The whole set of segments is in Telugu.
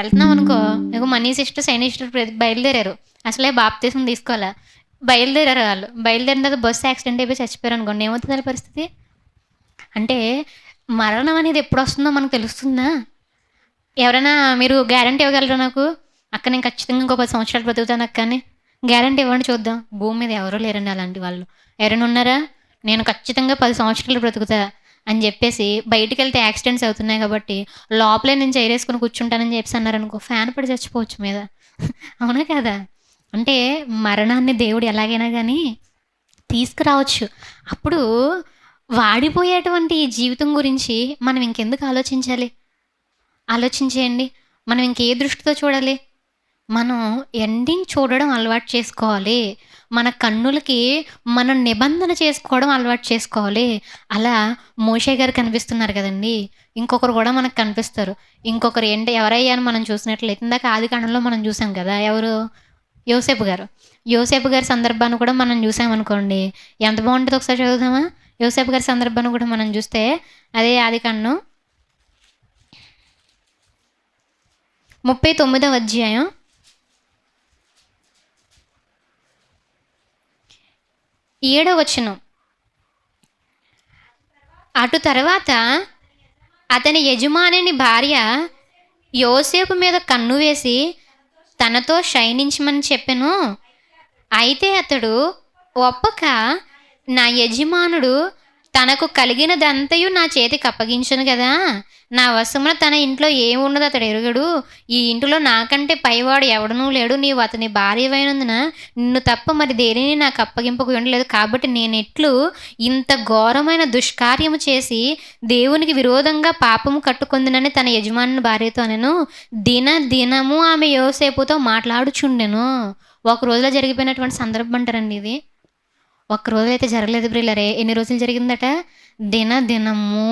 వెళ్తున్నాం అనుకో ఇక మనీ సిస్టర్ సైనీ సిస్టర్ బయలుదేరారు. అసలే బాప్తీసం తీసుకోవాలా? బయలుదేరారు వాళ్ళు. బయలుదేరిన తర్వాత బస్సు యాక్సిడెంట్ అయిపోయి చచ్చిపోయారు అనుకోండి. ఏమవుతుంది పరిస్థితి? అంటే మరణం అనేది ఎప్పుడు వస్తుందో మనకు తెలుస్తుందా? ఎవరైనా మీరు గ్యారంటీ ఇవ్వగలరా నాకు? అక్క నేను ఖచ్చితంగా ఇంకో పది సంవత్సరాలు బ్రతుకుతాను అక్క అని. గ్యారంటీ ఇవ్వండి చూద్దాం. భూమి మీద ఎవరూ లేరండి అలాంటి వాళ్ళు. ఎవరైనా ఉన్నారా? నేను ఖచ్చితంగా పది సంవత్సరాలు బ్రతుకుతా. అని చెప్పేసి బయటికి వెళ్తే యాక్సిడెంట్స్ అవుతున్నాయి కాబట్టి లోపలే నేను చైరేసుకుని కూర్చుంటానని చెప్పేసి అన్నారనుకో ఫ్యాన్ పడి చచ్చిపోవచ్చు మీద. అవునా కదా? అంటే మరణాన్ని దేవుడు ఎలాగైనా కానీ తీసుకురావచ్చు. అప్పుడు వాడిపోయేటువంటి ఈ జీవితం గురించి మనం ఇంకెందుకు ఆలోచించాలి? ఆలోచించేయండి. మనం ఇంకే దృష్టితో చూడాలి. మనం ఎండింగ్ చూడడం అలవాటు చేసుకోవాలి. మన కన్నులకి మనం నిబంధన చేసుకోవడం అలవాటు చేసుకోవాలి. అలా మోషే గారు కనిపిస్తున్నారు కదండి. ఇంకొకరు కూడా మనకు కనిపిస్తారు. ఇంకొకరు ఏంటి? ఎవరయ్యా అని మనం చూసినట్లయితే ఇందాక ఆది కాండంలో మనం చూసాం కదా. ఎవరు? యోసేపు గారు. యోసేపు గారి సందర్భాన్ని కూడా మనం చూసామనుకోండి ఎంత బాగుంటుందో ఒకసారి చదువుదామా? యోసేపు గారి సందర్భాన్ని కూడా మనం చూస్తే అదే ఆది కాండం ముప్పై తొమ్మిదవ అధ్యాయం. ఏడవ వచనం. అటు తర్వాత అతని యజమానిని భార్య యోసేపు మీద కన్ను వేసి తనతో శయనించమని చెప్పెను. అయితే అతడు ఒప్పక నా యజమానుడు తనకు కలిగినదంతయు నా చేతికి అప్పగించను కదా నా వశమున తన ఇంట్లో ఏమున్నదో అతడు ఎరుగడు. ఈ ఇంటిలో నాకంటే పైవాడు ఎవడనూ లేడు. నీవు అతని భార్యవైనందున నిన్ను తప్ప మరి దేనిని నాకు అప్పగింపకు ఉండలేదు. కాబట్టి నేను ఎట్లు ఇంత ఘోరమైన దుష్కార్యము చేసి దేవునికి విరోధంగా పాపము కట్టుకుందినని తన యజమాని భార్యతో నేను దిన దినము ఆమె యోసేపుతో మాట్లాడుచుండెను. ఒక రోజులో జరిగిపోయినటువంటి సందర్భం అంటారండి ఇది. ఒక్క రోజు అయితే జరగలేదు బ్రిల్లరే ఎన్ని రోజులు జరిగిందట? దినదినము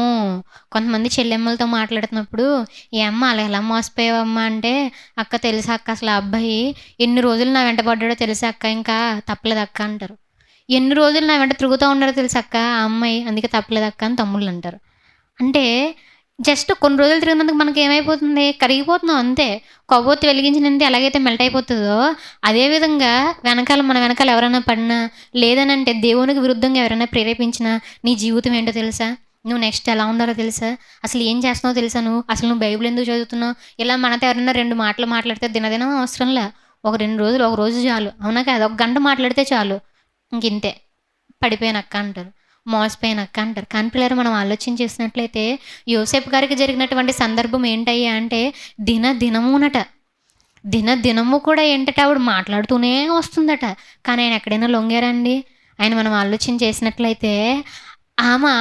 కొంతమంది చెల్లెమ్మలతో మాట్లాడుతున్నప్పుడు ఏ అమ్మ అలా ఎలా మోసపోయావమ్మా? అంటే అక్క తెలుసా అక్క అసలు అబ్బాయి ఎన్ని రోజులు నా వెంట పడ్డాడో తెలుసా అక్క? ఇంకా తప్పలేదు అక్క అంటారు. ఎన్ని రోజులు నా వెంట తిరుగుతూ ఉన్నారో తెలుసా అక్క? ఆ అమ్మాయి అందుకే తప్పలేదు అక్క అని తమ్ముళ్ళు అంటారు. అంటే జస్ట్ కొన్ని రోజులు తిరిగినందుకు మనకి ఏమైపోతుంది? కరిగిపోతున్నాం అంతే. కొవ్వొత్తి వెలిగించినంతే ఎలాగైతే మెల్ట్ అయిపోతుందో అదేవిధంగా వెనకాల మన వెనకాల ఎవరైనా పడినా లేదనంటే దేవునికి విరుద్ధంగా ఎవరైనా ప్రేరేపించినా నీ జీవితం ఏంటో తెలుసా? నువ్వు నెక్స్ట్ ఎలా ఉండాలో తెలుసా? అసలు ఏం చేస్తున్నావు తెలుసా నువ్వు? అసలు నువ్వు బైబిల్ ఎందుకు చదువుతున్నావు? ఇలా మనతో ఎవరైనా రెండు మాటలు మాట్లాడితే దినదినం అవసరంలే? ఒక రెండు రోజులు ఒక రోజు చాలు. అవునా కాదు? ఒక గంట మాట్లాడితే చాలు. ఇంక ఇంతే. పడిపోయినక్క అంటారు. మోసపోయినక్క అంటారు కానీ పిల్లలు మనం ఆలోచన చేసినట్లయితే యోసేపు గారికి జరిగినటువంటి సందర్భం ఏంటయ్యా అంటే దిన దినమునట. దిన దినము కూడా ఏంటంటే? ఆవిడ మాట్లాడుతూనే వస్తుందట. కానీ ఆయన ఎక్కడైనా లొంగారండి? ఆయన మనం ఆలోచన చేసినట్లయితే ఆమె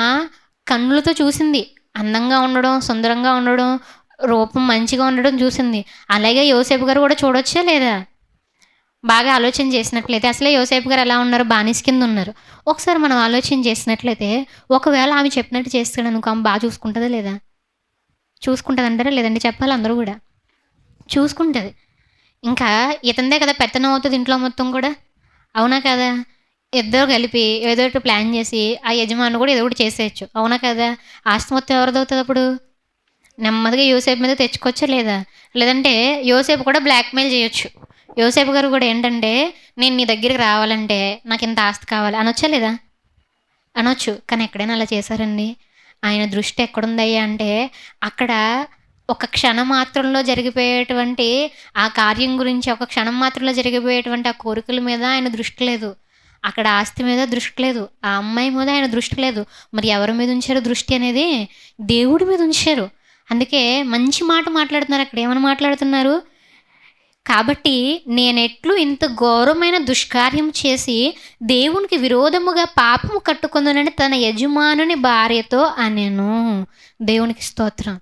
కన్నులతో చూసింది. అందంగా ఉండడం సుందరంగా ఉండడం రూపం మంచిగా ఉండడం చూసింది. అలాగే యోసేపు గారు కూడా చూడొచ్చా లేదా? బాగా ఆలోచన చేసినట్లయితే అసలే యోసేపు గారు ఎలా ఉన్నారు? బానిస్ కింద ఉన్నారు. ఒకసారి మనం ఆలోచన చేసినట్లయితే ఒకవేళ ఆమె చెప్పినట్టు చేస్తాడు అనుకో ఆమె బాగా చూసుకుంటుందా లేదా? చూసుకుంటుంది అంటారా లేదండి చెప్పాలి అందరూ కూడా? చూసుకుంటుంది. ఇంకా ఇతందే కదా పెత్తనం అవుతుంది ఇంట్లో మొత్తం కూడా. అవునా కదా? ఇద్దరు కలిపి ఏదో ఒకటి ప్లాన్ చేసి ఆ యజమాని కూడా ఏదో ఒకటి చేసేయచ్చు. అవునా కదా? ఆస్తి మొత్తం ఎవరిది అవుతుంది అప్పుడు? నెమ్మదిగా యోసేపు మీద తెచ్చుకోవచ్చా లేదా? లేదంటే యోసేపు కూడా బ్లాక్మెయిల్ చేయొచ్చు. యోసేపు గారు కూడా ఏంటంటే నేను నీ దగ్గరికి రావాలంటే నాకు ఇంత ఆస్తి కావాలి. అనొచ్చా లేదా? అనొచ్చు. కానీ ఎక్కడైనా అలా చేశారండి. ఆయన దృష్టి ఎక్కడుందయ్యా అంటే అక్కడ ఒక క్షణం మాత్రంలో జరిగిపోయేటువంటి ఆ కార్యం గురించి ఒక క్షణం మాత్రంలో జరిగిపోయేటువంటి ఆ కోరికల మీద ఆయన దృష్టి లేదు. అక్కడ ఆస్తి మీద దృష్టి లేదు. ఆ అమ్మాయి మీద ఆయన దృష్టి లేదు. మరి ఎవరి మీద ఉంచారు దృష్టి అనేది? దేవుడి మీద ఉంచారు. అందుకే మంచి మాట మాట్లాడుతున్నారు. అక్కడ ఏమని మాట్లాడుతున్నారు? కాబట్టి నేనెట్లు ఇంత ఘోరమైన దుష్కార్యం చేసి దేవునికి విరోధముగా పాపము కట్టుకుందనని తన యజమానుని భార్యతో అనెను. దేవునికి స్తోత్రం.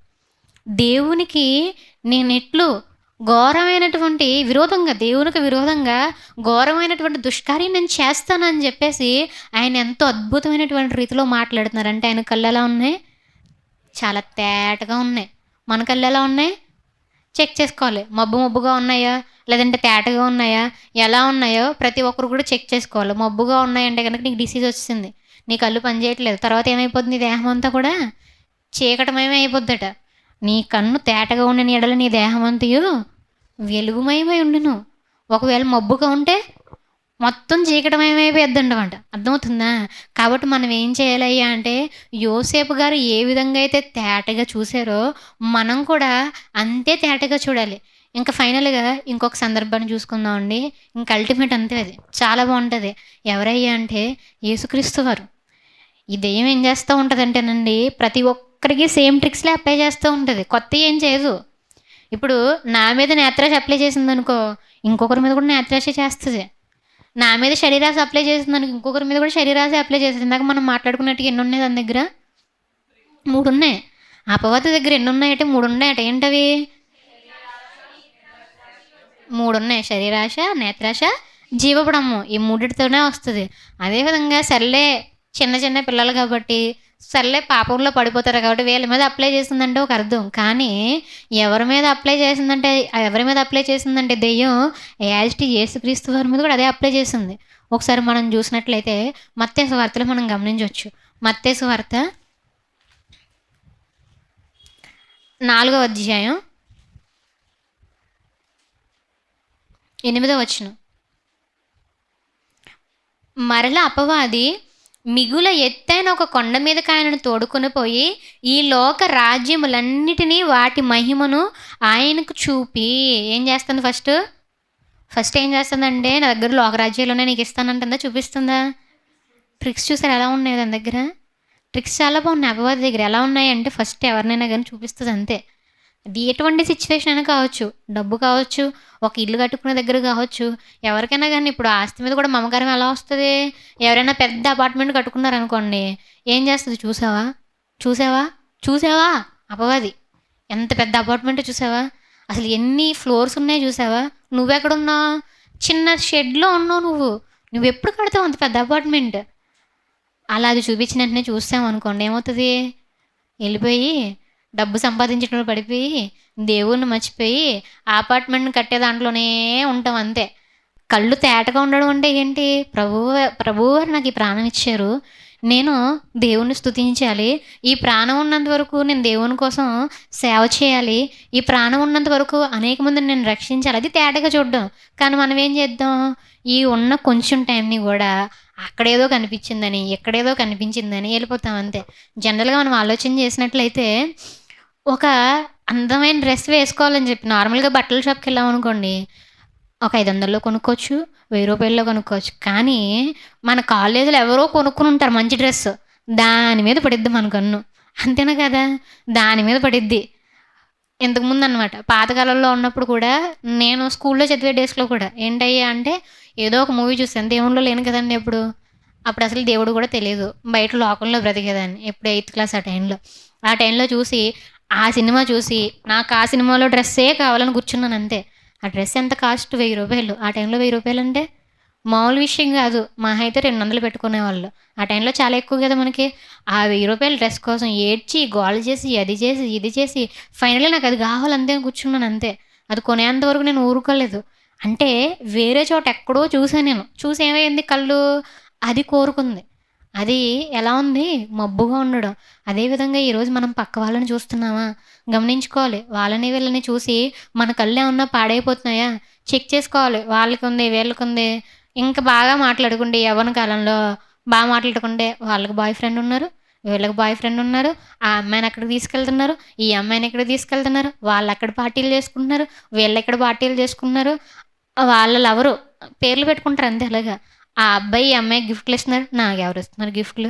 దేవునికి నేనెట్లు ఘోరమైనటువంటి విరోధంగా దేవునికి విరోధంగా ఘోరమైనటువంటి దుష్కార్యం నేను చేస్తానని చెప్పేసి ఆయన ఎంతో అద్భుతమైనటువంటి రీతిలో మాట్లాడుతున్నారు అంటే ఆయన కళ్ళు ఎలా ఉన్నాయి? చాలా తేటగా ఉన్నాయి. మన కళ్ళు ఎలా ఉన్నాయి? చెక్ చేసుకోవాలి. మబ్బు మబ్బుగా ఉన్నాయా? లేదంటే తేటగా ఉన్నాయా? ఎలా ఉన్నాయో ప్రతి ఒక్కరు కూడా చెక్ చేసుకోవాలి. మబ్బుగా ఉన్నాయంటే కనుక నీకు డిసీజ్ వచ్చింది నీ కళ్ళు పనిచేయట్లేదు తర్వాత ఏమైపోతుంది? నీ దేహం అంతా కూడా చీకటమయమే అయిపోద్దట. నీ కన్ను తేటగా ఉండిన ఎడల నీ దేహమంతయు వెలుగుమయమై ఉండును. ఒకవేళ మబ్బుగా ఉంటే మొత్తం చీకటమయమైపోద్దండమాట అర్థమవుతుందా? కాబట్టి మనం ఏం చేయాలయ్యా అంటే యోసేపు గారు ఏ విధంగా అయితే తేటగా చూసారో మనం కూడా అంతే తేటగా చూడాలి. ఇంకా ఫైనల్గా ఇంకొక సందర్భాన్ని చూసుకుందాం అండి. ఇంకా అల్టిమేట్ అంతే అది. చాలా బాగుంటుంది. ఎవరయ్యా అంటే యేసుక్రీస్తు వారు. ఈ దెయ్యం ఏం చేస్తూ ఉంటుందంటేనండి ప్రతి ఒక్కరికి సేమ్ ట్రిక్స్లే అప్లై చేస్తూ ఉంటుంది. కొత్త ఏం చేయదు. ఇప్పుడు నా మీద నేత్రాశ అప్లై చేసిందనుకో ఇంకొకరి మీద కూడా నేత్రాశ చేస్తుంది. నా మీద శరీరాశ అప్లై చేసింది ఇంకొకరి మీద కూడా శరీరాశ అప్లై చేసింది. ఇందాక మనం మాట్లాడుకున్నట్టుగా ఎన్ని ఉన్నాయి దాని దగ్గర? మూడు ఉన్నాయి అపవాద దగ్గర ఎన్ని ఉన్నాయంటే మూడు ఉన్నాయట ఏంటవి? మూడు ఉన్నాయి శరీరాశ నేత్రాశ జీవపడము ఈ మూడిటితోనే వస్తుంది. అదేవిధంగా సర్లే చిన్న చిన్న పిల్లలు కాబట్టి సర్లే పాపంలో పడిపోతారు కాబట్టి వీళ్ళ మీద అప్లై చేసిందంటే ఒక అర్థం. కానీ ఎవరి మీద అప్లై చేసిందంటే ఎవరి మీద అప్లై చేసిందంటే దెయ్యం యాజిటీ యేసుక్రీస్తు వారి మీద కూడా అదే అప్లై చేసింది. ఒకసారి మనం చూసినట్లయితే మత్తేసు వార్తలు మనం గమనించవచ్చు. మత్తేసు వార్త నాలుగో అధ్యాయం ఎనిమిదో వచ్చిన మరల అపవాది మిగుల ఆయన ఒక కొండ మీదకి ఆయనను తోడుకుని పోయి ఈ లోక రాజ్యములన్నిటినీ వాటి మహిమను ఆయనకు చూపి. ఏం చేస్తుంది ఫస్ట్? ఫస్ట్ ఏం చేస్తుందంటే నా దగ్గర లోక రాజ్యాలునే నీకు ఇస్తానంటుందా? చూపిస్తుందా? ట్రిక్స్ చూసారు? ఎలా ఉన్నాయి దాని దగ్గర? ట్రిక్స్ చాలా బాగున్నాయి అభివాది దగ్గర ఎలా ఉన్నాయంటే ఫస్ట్ ఎవరినైనా కానీ చూపిస్తుంది అంతే. అది ఎటువంటి సిచ్యువేషన్ అయినా కావచ్చు. డబ్బు కావచ్చు ఒక ఇల్లు కట్టుకునే దగ్గర కావచ్చు. ఎవరికైనా కానీ ఇప్పుడు ఆస్తి మీద కూడా మమకారం ఎలా వస్తుంది? ఎవరైనా పెద్ద అపార్ట్మెంట్ కట్టుకున్నారనుకోండి ఏం చేస్తుంది చూసావా? చూసావా? చూసావా? అపవాది. ఎంత పెద్ద అపార్ట్మెంట్ చూసావా? అసలు ఎన్ని ఫ్లోర్స్ ఉన్నాయి చూసావా? నువ్వెక్కడున్నావు చిన్న షెడ్లో ఉన్నావు నువ్వు. నువ్వు ఎప్పుడు కడతావు అంత పెద్ద అపార్ట్మెంట్ అలా అది చూపించిన వెంటనే చూస్తాం అనుకోండి ఏమవుతుంది? వెళ్ళిపోయి డబ్బు సంపాదించడంలో పడిపోయి దేవుణ్ణి మర్చిపోయి అపార్ట్మెంట్ని కట్టే దాంట్లోనే ఉంటాం అంతే. కళ్ళు తేటగా ఉండడం అంటే ఏంటి? ప్రభువు ప్రభువు వారు నాకు ఈ ప్రాణం ఇచ్చారు. నేను దేవుణ్ణి స్తుతించాలి. ఈ ప్రాణం ఉన్నంత వరకు నేను దేవుని కోసం సేవ చేయాలి. ఈ ప్రాణం ఉన్నంత వరకు అనేక మందిని నేను రక్షించాలి. అది తేటగా చూడడం. కానీ మనం ఏం చేద్దాం? ఈ ఉన్న కొంచెం టైంని కూడా అక్కడేదో కనిపించిందని ఎక్కడేదో కనిపించిందని వెళ్ళిపోతాం అంతే. జనరల్గా మనం ఆలోచన చేసినట్లయితే ఒక అందమైన డ్రెస్ వేసుకోవాలని చెప్పి నార్మల్గా బట్టల షాప్కి వెళ్ళాం అనుకోండి ఒక ఐదు వందల్లో కొనుక్కోవచ్చు వెయ్యి రూపాయల్లో కొనుక్కోవచ్చు. కానీ మన కాలేజీలో ఎవరో కొనుక్కుని ఉంటారు మంచి డ్రెస్ దాని మీద పడిద్ది మన కన్ను. అంతేనా కదా? దాని మీద పడిద్ది. ఇంతకుముందు అనమాట పాతకాలంలో ఉన్నప్పుడు కూడా నేను స్కూల్లో చదివే డేస్లో కూడా ఏంటయ్యా అంటే ఏదో ఒక మూవీ చూసాను దేవుళ్ళు లేను కదండి ఎప్పుడు? అప్పుడు అసలు దేవుడు కూడా తెలియదు. బయట లోకంలో బ్రతికేదాన్ని ఎప్పుడు ఎయిత్ క్లాస్ ఆ టైంలో. ఆ టైంలో చూసి ఆ సినిమా చూసి నాకు ఆ సినిమాలో డ్రెస్సే కావాలని కూర్చున్నాను అంతే. ఆ డ్రెస్ ఎంత కాస్ట్? వెయ్యి రూపాయలు. ఆ టైంలో వెయ్యి రూపాయలు అంటే మామూలు విషయం కాదు. మా అయితే రెండు వందలు పెట్టుకునేవాళ్ళు. ఆ టైంలో చాలా ఎక్కువ కదా మనకి. ఆ వెయ్యి రూపాయల డ్రెస్ కోసం ఏడ్చి గోల్ చేసి అది చేసి ఇది చేసి ఫైనల్లీ నాకు అది కావాలంతే అని కూర్చున్నాను అంతే. అది కొనేంత వరకు నేను ఊరుకోలేదు. అంటే వేరే చోట ఎక్కడో చూసాను నేను. చూసి ఏమైంది? కళ్ళు అది కోరుకుంది. అది ఎలా ఉంది? మబ్బుగా ఉండడం. అదేవిధంగా ఈరోజు మనం పక్క వాళ్ళని చూస్తున్నామా? గమనించుకోవాలి. వాళ్ళని వీళ్ళని చూసి మన కళ్ళు ఏమన్నా పాడైపోతున్నాయా? చెక్ చేసుకోవాలి. వాళ్ళకి ఉంది వీళ్ళకి ఉంది. ఇంకా బాగా మాట్లాడుకుంటే యవ్వన కాలంలో బాగా మాట్లాడుకుంటే వాళ్ళకి బాయ్ ఫ్రెండ్ ఉన్నారు వీళ్ళకి బాయ్ ఫ్రెండ్ ఉన్నారు ఆ అమ్మాయిని అక్కడికి తీసుకెళ్తున్నారు ఈ అమ్మాయిని ఇక్కడ తీసుకెళ్తున్నారు వాళ్ళు అక్కడ పార్టీలు చేసుకుంటున్నారు వీళ్ళు ఎక్కడ పార్టీలు చేసుకున్నారు వాళ్ళ లవరు పేర్లు పెట్టుకుంటారు అంతే అలాగా. ఆ అబ్బాయి అమ్మాయి గిఫ్ట్లు ఇస్తున్నారు నాకు ఎవరు ఇస్తున్నారు గిఫ్ట్లు?